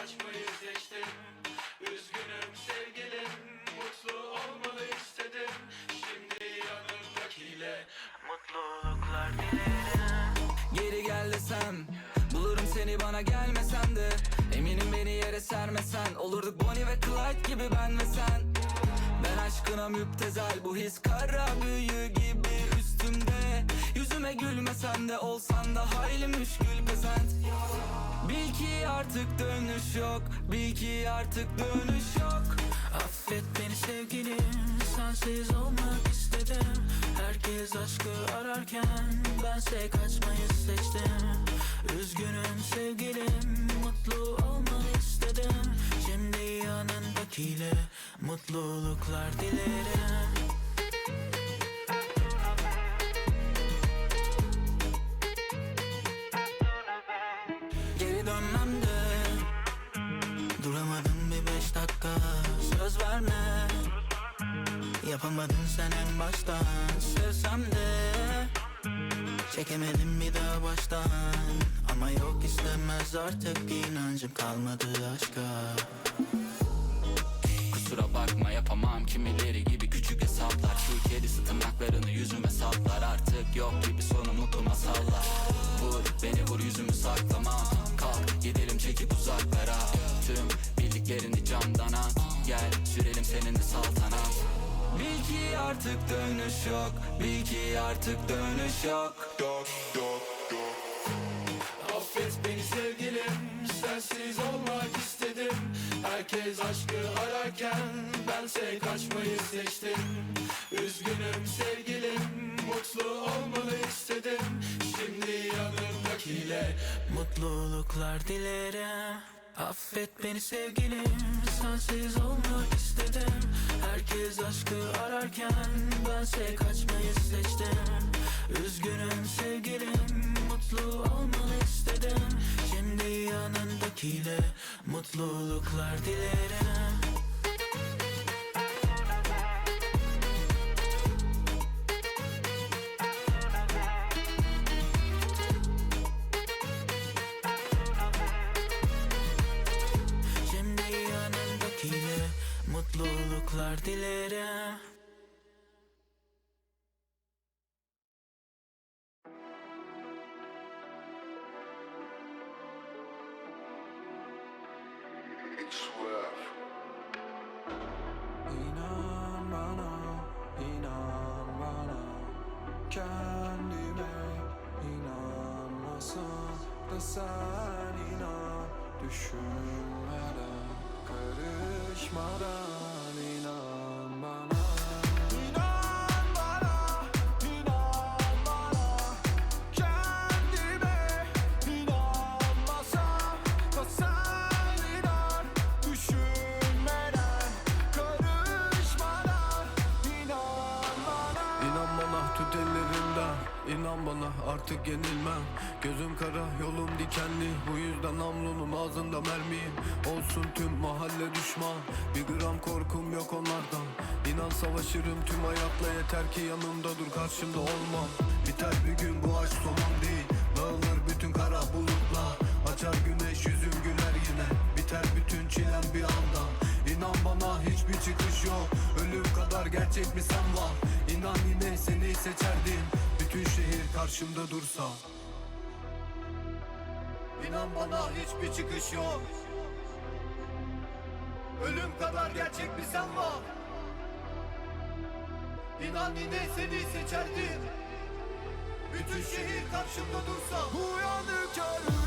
kaçmayı seçtim Üzgünüm sevgilim. Mutlu olmanı istedim. Şimdi yanımdakiyle Mutluluklar dilerim. Geri gel desem Bulurum seni bana gelmesen de. Eminim beni yere sermesen Olurduk Bonnie ve Clyde gibi ben ve sen. Ben aşkına müptezel Bu his kara büyü gibi üstümde. Yüzüme gülmesen de Olsan da hayli müşkül pesent Bil ki artık dönüş yok. Bil ki artık dönüş yok. Affet beni sevgilim Sensiz olmak istedim. Herkes aşkı ararken Bense kaçmayı seçtim. Üzgünüm sevgilim Mutlu olmanı istedim. Şimdi yanındakiyle Mutluluklar dilerim verme. Yapamadın sen en baştan Sevsem de. Çekemedim bir daha baştan. Ama yok istemez artık inancım kalmadı aşka. Kusura bakma yapamam kimileri gibi küçük hesaplar. Şu kedisi tırnaklarını yüzüme saplar. Artık yok gibi sonu mutlu masallar Vur beni vur yüzümü saklamam Kalk gidelim artık dönüş yok. Bil ki artık dönüş yok. Affet beni sevgilim. Sensiz olmak istedim. Herkes aşkı ararken Bense kaçmayı seçtim. Üzgünüm sevgilim. Mutlu olmanı istedim. Şimdi yanımdakiyle Mutluluklar dilerim Affet beni sevgilim Sensiz olmak istedim. Herkes aşkı ararken Bense kaçmayı seçtim. Üzgünüm sevgilim Mutlu olmanı istedim. Şimdi yanındakiyle Mutluluklar dilerim İnan bana Kendime inanmasam da sen inan. Düşünmeden, karışmadan artık yenilmem. Gözüm kara yolum dikenli. Bu yüzden namlunun ağzında mermiyim Olsun tüm mahalle düşman. Bir gram korkum yok onlardan. İnan savaşırım tüm hayatla Yeter ki yanımda dur karşımda olma. Biter bir gün bu aşk sonum değil. Dağılır bütün kara bulutla Açar güneş yüzüm güler yine. Biter bütün çilem bir anda. İnan bana hiçbir çıkış yok. Ölüm kadar gerçek mi sen var. İnan yine seni seçerdim karşımda dursa. İnan bana hiçbir çıkış yok. Ölüm kadar gerçek mi sen var. İnan yine seni seçerdim. Bütün şehir karşımda dursa. Uyandıkça rüyala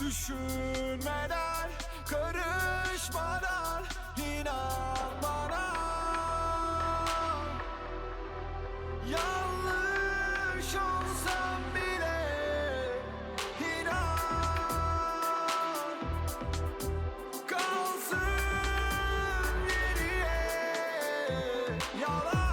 Düşünmeden Karışmadan inan bana. Yanlış olsam bile inan. Kalsın geriye yalan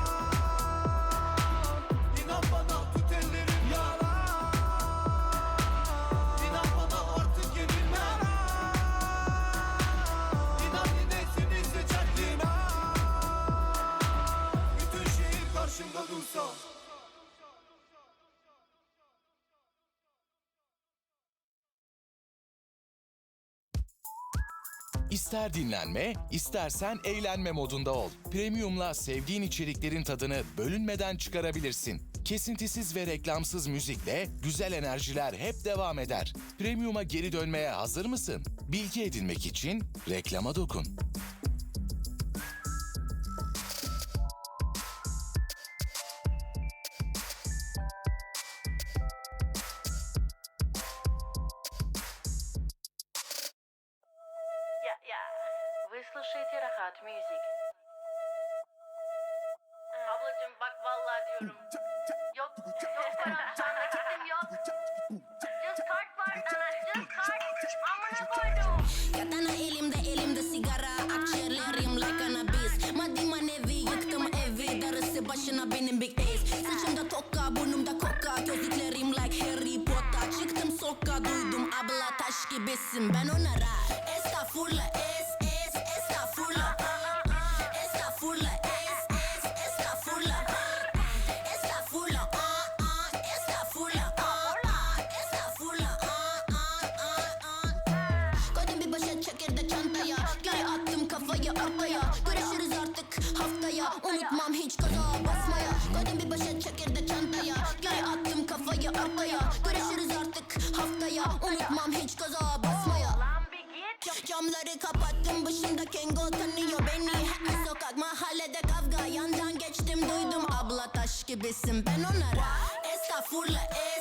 İster dinlenme, istersen eğlenme modunda ol. Premium'la sevdiğin içeriklerin tadını bölünmeden çıkarabilirsin. Kesintisiz ve reklamsız müzikle güzel enerjiler hep devam eder. Premium'a geri dönmeye hazır mısın? Bilgi edinmek için reklama dokun. Вы слушаете Рахат Мьюзик. Ablacım bak vallahi diyorum. Yok, yok param şu kafayı ortaya Görüşürüz artık haftaya. Unutmam hiç gaza basmaya. Koydum bir poşet çekirde çantaya. Geri attım kafayı ortaya Görüşürüz artık haftaya. Unutmam hiç gaza basmaya. Camları kapattım başımda Kengo tanıyor beni. Her sokak mahallede kavga Yandan geçtim duydum. Abla taş gibisin Ben onlara Estağfurullah es